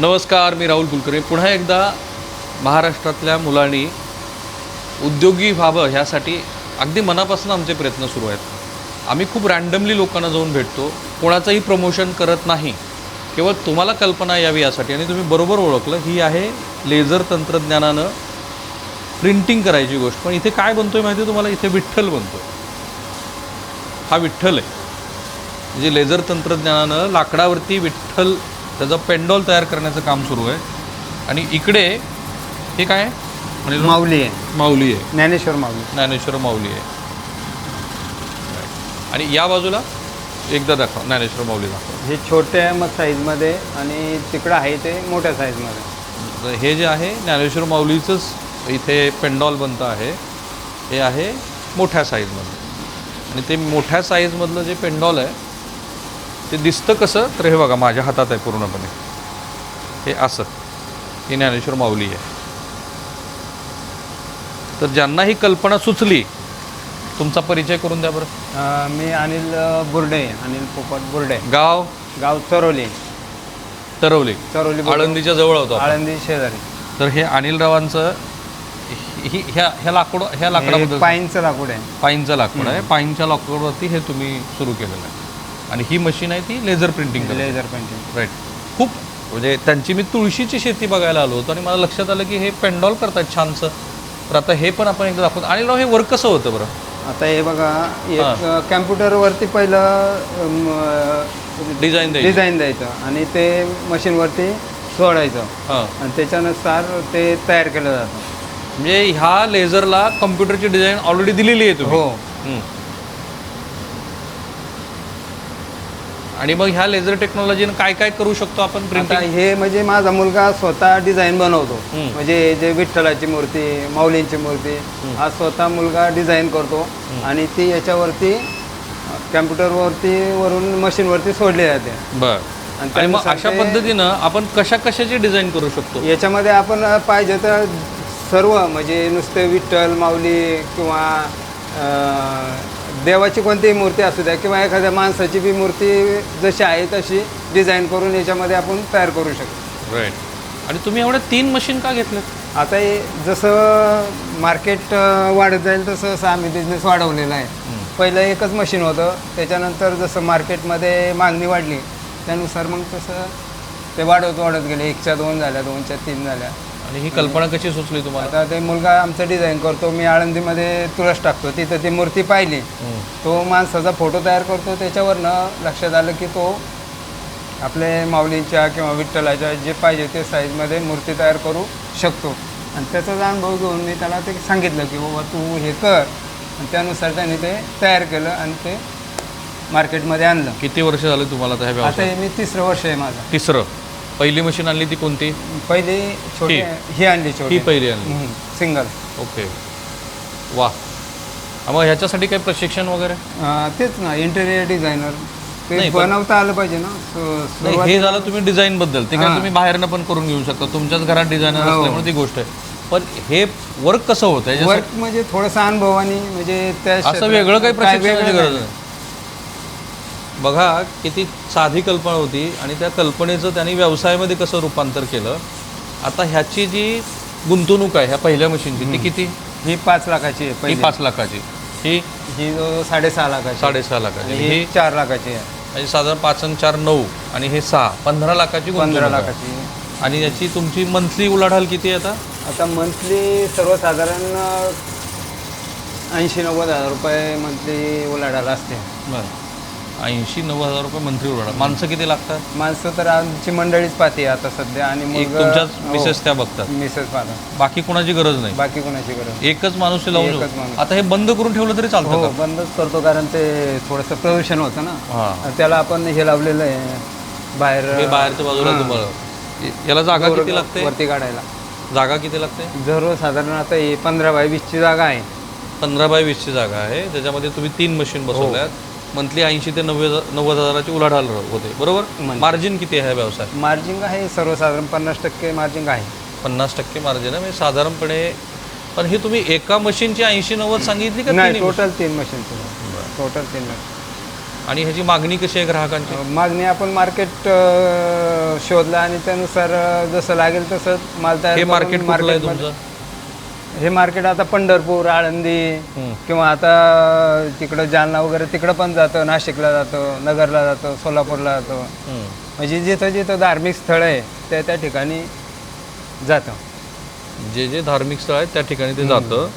नमस्कार मी राहुल कुलकर्णी. पुन्हा एकदा महाराष्ट्रातल्या मुलांनी उद्योगी व्हावं ह्यासाठी अगदी मनापासून आमचे प्रयत्न सुरू आहेत. आम्ही खूप रँडमली लोकांना जाऊन भेटतो. कोणाचंही प्रमोशन करत नाही. केवळ तुम्हाला कल्पना यावी यासाठी. आणि तुम्ही बरोबर ओळखलं ही आहे लेझर तंत्रज्ञानानं प्रिंटिंग करायची गोष्ट. पण इथे काय बनतोय माहिती आहे तुम्हाला? इथे विठ्ठल बनतो हा विठ्ठल आहे. म्हणजे लेझर तंत्रज्ञानानं लाकडावरती विठ्ठल त्याचा पेंडॉल तयार करण्याचं काम सुरू आहे. आणि इकडे हे काय? आहे? आणि माऊली आहे. माऊली आहे. ज्ञानेश्वर माऊली. ज्ञानेश्वर माऊली आहे. आणि या बाजूला एकदा दाखवा ज्ञानेश्वर माऊली दाखवा. हे छोट्या मग साईजमध्ये आणि तिकडं आहे ते मोठ्या साईजमध्ये तर हे जे आहे ज्ञानेश्वर माऊलीचंच इथे पेंडॉल बनतं आहे. हे आहे मोठ्या साईजमधलं आणि ते मोठ्या साईजमधलं जे पेंडॉल आहे ते दिसतं कसं? तर हे बघा माझ्या हातात आहे पूर्णपणे. हे असं. ही ज्ञानेश्वर माऊली आहे. तर ज्यांना ही कल्पना सुचली तुमचा परिचय करून द्या बरं. अं, मी अनिल बुर्डे अनिल पोपट बुर्डे. गाव? गाव चरोली तरवली चरोली बुर्डे. आळंदीच्या जवळ होतो आपण. आळंदी शेजारी. तर हे अनिलरावांचं ही ह्या ह्या लाकूड ह्या हे लाकडाबद्दल पाईनचं लाकूड आहे. पाईनचं लाकूड आहे. पाईनच्या लाकूडवरती हे तुम्ही सुरू केलेलं आहे. आणि ही मशीन आहे ती laser printing laser painting right खूप म्हणजे त्यांची मी तुळशीची शेती बघायला आलो होतो आणि मला लक्षात आलं की हे पेंडॉल करतात छानसं. तर आता हे पण आपण एकदा दाखवतो. आणि राव हे वर्क कसं होतं बरं? आता हे बघा एक कॅम्प्युटरवरती पहिलं डिझाईन द्यायची. डिझाईन द्यायचं आणि ते मशीनवरती सोडायचं. हां. आणि त्याच्यानुसार ते तयार केलं जातं. म्हणजे ह्या लेझरला कम्प्युटरची डिझाईन ऑलरेडी दिलेली आहे तुम्ही. हो. हम्म. आणि मग ह्या लेझर टेक्नॉलॉजीनं काय काय करू शकतो आपण आता प्रिंटिंग हे म्हणजे माझा मुलगा स्वतः डिझाईन बनवतो. हम्म. म्हणजे जे विठ्ठलाची मूर्ती माऊलींची मूर्ती हा स्वतः मुलगा डिझाईन करतो. आणि ती याच्यावरती कॅम्प्युटरवरती वरून मशीनवरती सोडली जाते. बर. आणि आणि मग त्यानुसार अशा ते- पद्धतीनं आपण कशा कशाची डिझाईन करू शकतो? याच्यामध्ये आपण पाहिजे तर सर्व म्हणजे नुसते विठ्ठल माऊली किंवा अं, देवाची कोणतीही मूर्ती असू द्या किंवा एखाद्या माणसाची बी मूर्ती जशी आहे तशी डिझाईन करून याच्यामध्ये आपण तयार करू शकतो. राईट आणि तुम्ही एवढ्या तीन मशीन का घेतल्यात? आता हे जसं मार्केट वाढत जाईल तसं तसं आम्ही बिझनेस वाढवलेला आहे. पहिलं एकच मशीन होतं. त्याच्यानंतर जसं मार्केटमध्ये मागणी वाढली त्यानुसार मग तसं ते वाढवत वाढत गेले. एकच्या दोन झाल्या दोनच्या तीन झाल्या. आणि ही कल्पना कशी सुचली तुम्हाला? आता ते मुलगा आमचं डिझाईन करतो मी आळंदीमध्ये तुळस टाकतो. तिथं ती मूर्ती पाहिली. तो माणसाचा फोटो तयार करतो. त्याच्यावरनं लक्षात आलं की तो आपले माऊलींच्या किंवा विठ्ठलाच्या जे पाहिजे ते साईजमध्ये मूर्ती तयार करू शकतो. आणि त्याचाच अनुभव घेऊन मी त्याला ते सांगितलं की बाबा तू हे कर. आणि त्यानुसार त्याने ते तयार केलं आणि ते मार्केटमध्ये आणलं. किती वर्ष झाले तुम्हाला आता ह्या आता व्यवसाय हे मी तिसरं वर्ष आहे माझं. तिसरं. पहिली मशीन आणली ती कोणती? पहिली छोटी ही. आणली ही छोटी. पहिली आणली. सिंगल ओके वा मग ह्याच्यासाठी काही प्रशिक्षण वगैरे? तेच ना इंटेरियर डिझायनर ते नाही, पण- बनवता आलं पाहिजे ना. सु- नाही सुरुवात हे झालं तुम्ही डिझाईन बद्दल. ते काय हां. तुम्ही बाहेरनं पण करून घेऊ शकता. तुमच्याच घरात डिझायनर हो. असल्यामुळे ती गोष्ट आहे. पण हे वर्क कसं होतं? याच्यासाठी वर्क म्हणजे थोडासा अनुभवानी म्हणजे त्या असं क्षेत्रात वेगळं काही काय वेगळं प्रशिक्षणाची गरज नाही. नाही. बघा किती साधी कल्पना होती आणि त्या कल्पनेचं त्यांनी व्यवसायामध्ये कसं रूपांतर केलं. आता ह्याची जी गुंतवणूक आहे ह्या पहिल्या मशीनची ती किती? ही पाच लाखाची आहे ही पहिली. पाच लाखाची. ही? ही जो साडेसहा लाखाची. साडेसहा लाखाची. आणि ही? ही चार लाखाची आहे. म्हणजे साधारण पाच आणि चार नऊ आणि हे सहा. पंधरा लाखाची पंधरा गुंतवणूक आहे. लाखाची. आणि याची तुमची मंथली उलाढाल किती आहे आता? आता मंथली सर्वसाधारण ऐंशी नव्वद हजार रुपये मंथली उलाढाल असते. बरं. ऐंशी नव्वद हजार रुपये मंथली उलाढाल माणसं किती लागतात? माणसं तर आमची मंडळीच पाहते आता सध्या आणि एक मग तुमच्याच हो, मिसेस त्या बघतात. मिसेस पाहतात. बाकी कोणाची गरज नाही. बाकी कोणाची गरज एकच माणूस ते लावून एकच देऊ. माणूस. आता हे बंद करून ठेवलं तरी चालतं हो का? बंदच करतो कारण ते थोडंसं प्रदूषण होतं ना. हा. त्याला आपण हे लावलेलं आहे. बाहेर हे बाहेरच्या बाजूला तुम्हाला. याला जागा किती लागते? वरती काढायला. जागा किती लागते? जरूर साधारण आता हे पंधरा बाय वीसची जागा आहे. पंधरा बाय वीसची जागा आहे. त्याच्यामध्ये तुम्ही तीन मशीन बसवल्यात. मंथली ऐंशी ते नव्वद नव्वद हजाराची उलाढाल होते. बरोबर. मार्जिन किती आहे व्यवसाय? मार्जिंग आहे सर्वसाधारण पन्नास टक्के मार्जिंग आहे. पन्नास टक्के मार्जिन आहे म्हणजे साधारणपणे पण ही तुम्ही एका मशीनची ऐंशी नव्वद सांगितली का नाही टोटल तीन मशीन? टोटल तीन मशीन आणि ह्याची मागणी कशी आहे ग्राहकांची? मागणी आपण मार्केट शोधला आणि त्यानुसार जसं लागेल तसं माल तयार मार्केट मार्केटमध्ये- तुमचं? हे मार्केट आता पंढरपूर आळंदी. किंवा आता तिकडं जालना वगैरे तिकडं पण जातं नाशिकला जातं नगरला जातं सोलापूरला जातं. म्हणजे जिथं जिथं धार्मिक स्थळ आहे त्या त्या ठिकाणी जातं. जे जे धार्मिक स्थळ आहेत त्या ठिकाणी ते जातं.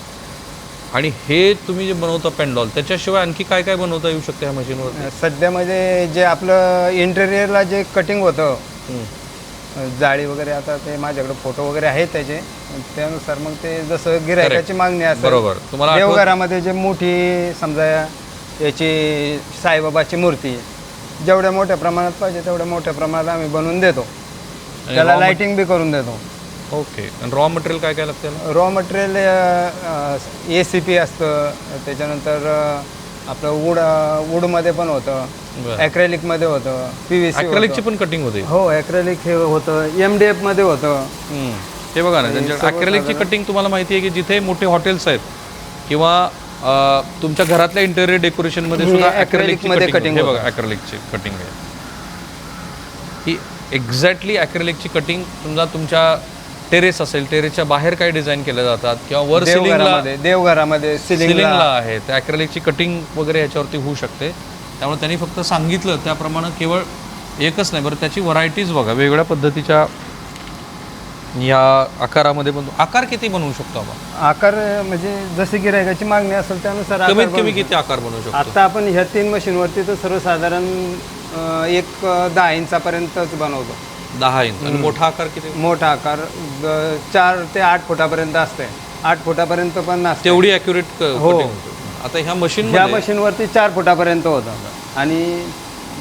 आणि हे तुम्ही जे बनवता पेंडॉल त्याच्याशिवाय आणखी काय काय बनवता येऊ शकते ह्या मशीनवर सध्या म्हणजे जे आपलं इंटेरियरला जे कटिंग होतं जाळी वगैरे आता ते माझ्याकडे फोटो वगैरे आहेत त्याचे. त्यानुसार मग ते जसं गिरायकाची मागणी असेल बरोबर. तुम्हाला आठवत- देवघरामध्ये जे मोठी समजा याची साईबाबाची मूर्ती जेवढ्या मोठ्या प्रमाणात पाहिजे तेवढ्या मोठ्या प्रमाणात आम्ही बनवून देतो. त्याला raw लाइटिंग बी करून देतो. ओके. आणि रॉ मटेरियल काय काय लागतं याला? Raw material A C P असतं. त्याच्यानंतर अ, आपलं वूड वूडमध्ये पण होतं. बरं. ॲक्रेलिकमध्ये होतं पी व्ही सी Acrylic ची पण कटिंग होते. हो ॲक्रेलिक हे होतं एम डी एफमध्ये होतं. हे बघा ना त्यांच्या कटिंग तुम्हाला माहिती आहे की जिथे मोठे हॉटेल्स आहेत किंवा तुमच्या घरातल्या इंटेरियर डेकोरेशनमध्ये सुद्धा अॅक्रेलिकची मध्ये कटिंग हे बघा अॅक्रेलिकची कटिंग आहे. ही एक्झॅक्टली अॅक्रेलिकची कटिंग समजा तुमच्या टेरेस असेल टेरेसच्या बाहेर काय डिझाईन केल्या जातात किंवा वर सिलिंगला देवघरामध्ये सिलिंगला आहे त्या अॅक्रेलिकची कटिंग वगैरे ह्याच्यावरती होऊ शकते. त्यामुळे त्यांनी फक्त सांगितलं त्याप्रमाणे केवळ एकच नाही बरं त्याची व्हरायटीज बघा वेगवेगळ्या पद्धतीच्या या आकारामध्ये बनवू आकार किती बनवू शकतो आपण? आकार म्हणजे जशी गिरायकाची मागणी असेल त्यानुसार आकार कमीत बनवू कमी किती आकार बनवू शकतो? आता आपण ह्या तीन मशीनवरती तर सर्वसाधारण अ, एक अ, दहा इंचापर्यंतच बनवतो. दहा इंच. आणि मोठा आकार किती? मोठा आकार चार ते आठ फुटापर्यंत असते आठ फुटापर्यंत पण तेवढी अॅक्युरेट हो. आता ह्या मशीन ह्या मशीनवरती चार फुटापर्यंत होतं. आणि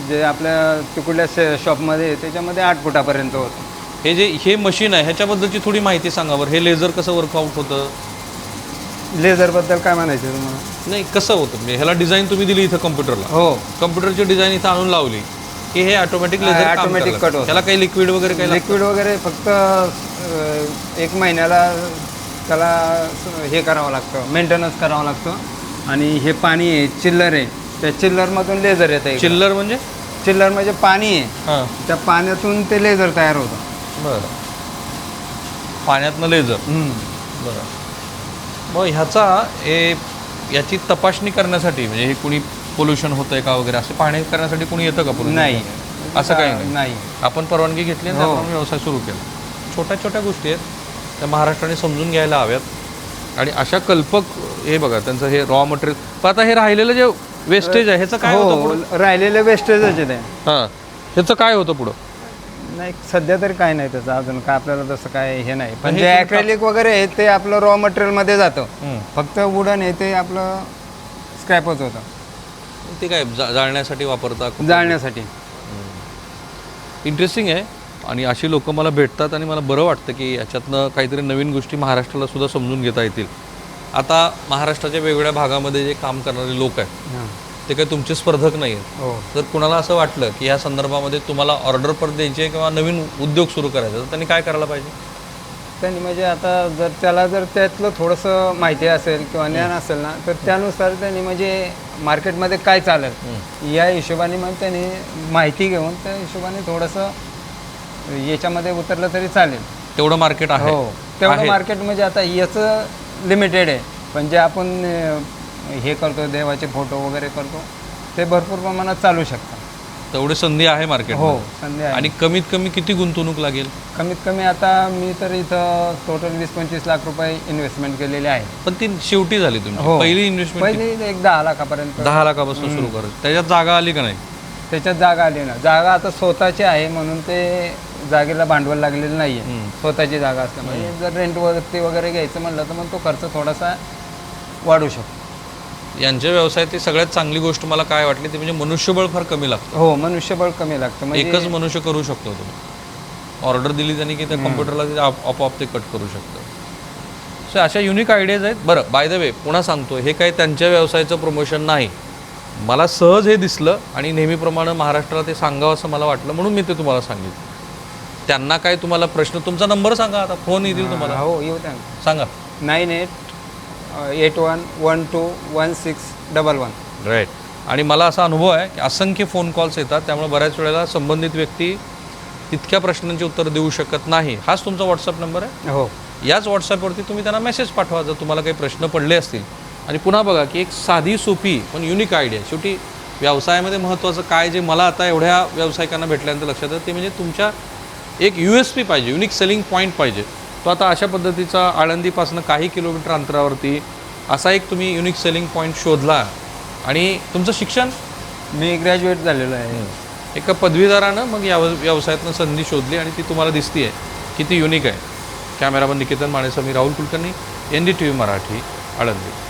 जे आपल्या तिकडल्या शे- शॉपमध्ये त्याच्यामध्ये आठ फुटापर्यंत होतं. हे जे हे मशीन आहे ह्याच्याबद्दलची थोडी माहिती सांगा बरं. हे लेझर कसं वर्कआउट होतं? लेझरबद्दल काय म्हणायचं तुम्हाला? नाही कसं होतं? म्हणजे ह्याला डिझाईन तुम्ही दिली इथं कम्प्युटरला हो. कम्प्युटरची डिझाईन इथं आणून लावली की हे ऑटोमॅटिक हा, लेझर automatic cut होतं. त्याला काही लिक्विड वगैरे काही लागतं? लिक्विड वगैरे फक्त अ, एक महिन्याला त्याला हे करावं लागतं मेंटेनन्स करावं लागतं. आणि हे पाणी आहे चिल्लर आहे. त्या चिल्लरमधून लेझर येतं इकडं. चिल्लर म्हणजे? चिल्लर म्हणजे पाणी आहे. हां. त्या पाण्यातून ते लेझर तयार होतं. बरं. पाण्यातनं लेझर बरं. मग ह्याचा हे याची तपासणी करण्यासाठी म्हणजे हे कुणी पोल्युशन होतंय का वगैरे असं पाहणी करण्यासाठी कुणी येतं का pollution? नाही. असं काही नाही. नाही. आपण परवानगी घेतली आणि हो. त्याप्रमाणे व्यवसाय सुरू केला. छोट्या छोट्या गोष्टी आहेत. त्या महाराष्ट्राने समजून घ्यायला हव्यात. आणि अशा कल्पक हे बघा त्यांचं हे रॉ मटेरियल पण आता हे राहिलेलं जे वेस्टेज आहे ह्याचं काय होतं पुढं? हो राहिलेले वेस्टेजच आहे ते हां. ह्याचं काय होतं पुढं? नाही सध्या तरी काय नाही त्याचं अजून काय आपल्याला तसं काय हे नाही. पण जे तुम्ही ॲक्रेलिक वगैरे आहे ते आपलं रॉ मटेरियलमध्ये जातं. हम्म. फक्त वुडन आहे ते आपलं स्क्रॅपच होतं ते काय जा- जाळण्यासाठी वापरता? जाळण्यासाठी. इंटरेस्टिंग आहे. आणि अशी लोक मला भेटतात आणि मला बरं वाटतं की याच्यातनं काहीतरी नवीन गोष्टी महाराष्ट्राला सुद्धा समजून घेता येतील. आता महाराष्ट्राच्या वेगवेगळ्या भागामध्ये जे काम करणारे लोक आहेत हां. ते काही तुमचे स्पर्धक नाही आहेत. हो. जर कुणाला असं वाटलं की या संदर्भामध्ये तुम्हाला ऑर्डर पर द्यायची आहे किंवा नवीन उद्योग सुरू करायचा तर त्यांनी काय करायला पाहिजे? त्यांनी म्हणजे आता जर त्याला जर त्यातलं थोडंसं माहिती असेल किंवा ज्ञान असेल ना तर त्यानुसार त्यांनी म्हणजे मार्केटमध्ये काय चालेल या हिशोबाने मग त्यांनी माहिती घेऊन त्या हिशोबाने थोडंसं याच्यामध्ये उतरलं तरी चालेल. तेवढं मार्केट आहे. हो. तेवढं. मार्केट म्हणजे आता याचं लिमिटेड आहे. पण जे आपण हे करतो देवाचे फोटो वगैरे करतो ते भरपूर प्रमाणात चालू शकतात. तेवढी संधी आहे मार्केट हो संधी आहे. आणि कमीत कमी किती गुंतवणूक लागेल? कमीत कमी आता मी तर इथं टोटल वीस पंचवीस लाख रुपये इन्व्हेस्टमेंट केलेली आहे. पण ती शेवटी झाली तुमची. हो. पहिली इन्व्हेस्टमेंट पहिली एक दहा लाखापर्यंत. दहा लाखापासून सुरू करत त्याच्यात जागा आली का नाही? त्याच्यात जागा आली ना. जागा आता स्वतःची आहे म्हणून ते जागेला भांडवल लागलेलं नाही आहे. स्वतःची जागा असल्यामुळे. जर रेंटवरती वगैरे घ्यायचं म्हणलं तर मग तो खर्च थोडासा वाढू शकतो. यांच्या व्यवसायातली सगळ्यात चांगली गोष्ट मला काय वाटली ती म्हणजे मनुष्यबळ फार कमी लागतं. हो मनुष्यबळ कमी लागतं. म्हणजे एकच मनुष्य करू शकतो तुम्ही ऑर्डर दिली त्यांनी की त्या कम्प्युटरला आपोआप ते कट करू शकतं. सो अशा युनिक आयडियाज आहेत. बरं बाय द वे पुन्हा सांगतो हे काही त्यांच्या व्यवसायाचं प्रमोशन नाही. मला सहज हे दिसलं आणि नेहमीप्रमाणे महाराष्ट्राला ते सांगावं असं मला वाटलं म्हणून मी ते तुम्हाला सांगितलं. त्यांना काय तुम्हाला प्रश्न तुमचा नंबर सांगा आता फोन येतील तुम्हाला. हो येऊ द्या. सांगा. Nine eight eight one one two one six double one. Right आणि मला असा अनुभव आहे की असंख्य फोन कॉल्स येतात त्यामुळे बऱ्याच वेळेला संबंधित व्यक्ती तितक्या प्रश्नांची उत्तर देऊ शकत नाही. हाच तुमचा व्हॉट्सअप नंबर आहे? हो. याच व्हॉट्सअपवरती तुम्ही त्यांना मेसेज पाठवा जर तुम्हाला काही प्रश्न पडले असतील. आणि पुन्हा बघा की एक साधी सोपी पण युनिक आयडिया शेवटी व्यवसायामध्ये महत्त्वाचं काय जे मला आता एवढ्या व्यावसायिकांना भेटल्यानंतर लक्षात येतं ते म्हणजे तुमच्या एक यू एस पी पाहिजे युनिक सेलिंग पॉईंट पाहिजे. तो आता अशा पद्धतीचा आळंदीपासून काही किलोमीटर अंतरावरती असा एक तुम्ही युनिक सेलिंग पॉईंट शोधला. आणि तुमचं शिक्षण? मी ग्रॅज्युएट झालेलो आहे. एका पदवीधरानं मग या व्यवसायातनं संधी शोधली आणि ती तुम्हाला दिसती आहे किती युनिक आहे. कॅमेरामन निकेतन माणेसं मी Rahul Kulkarni N D T V Marathi Alandi.